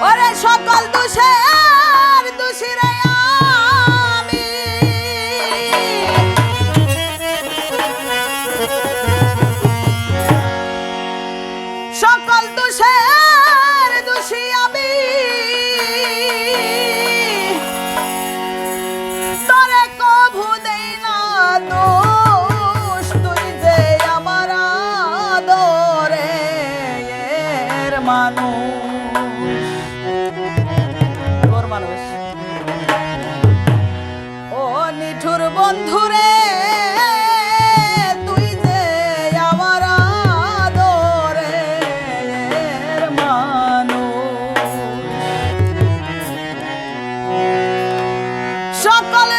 ওরে সকল দোষের বন্ধুরে তুই যে আমার আদরে মানু সকলে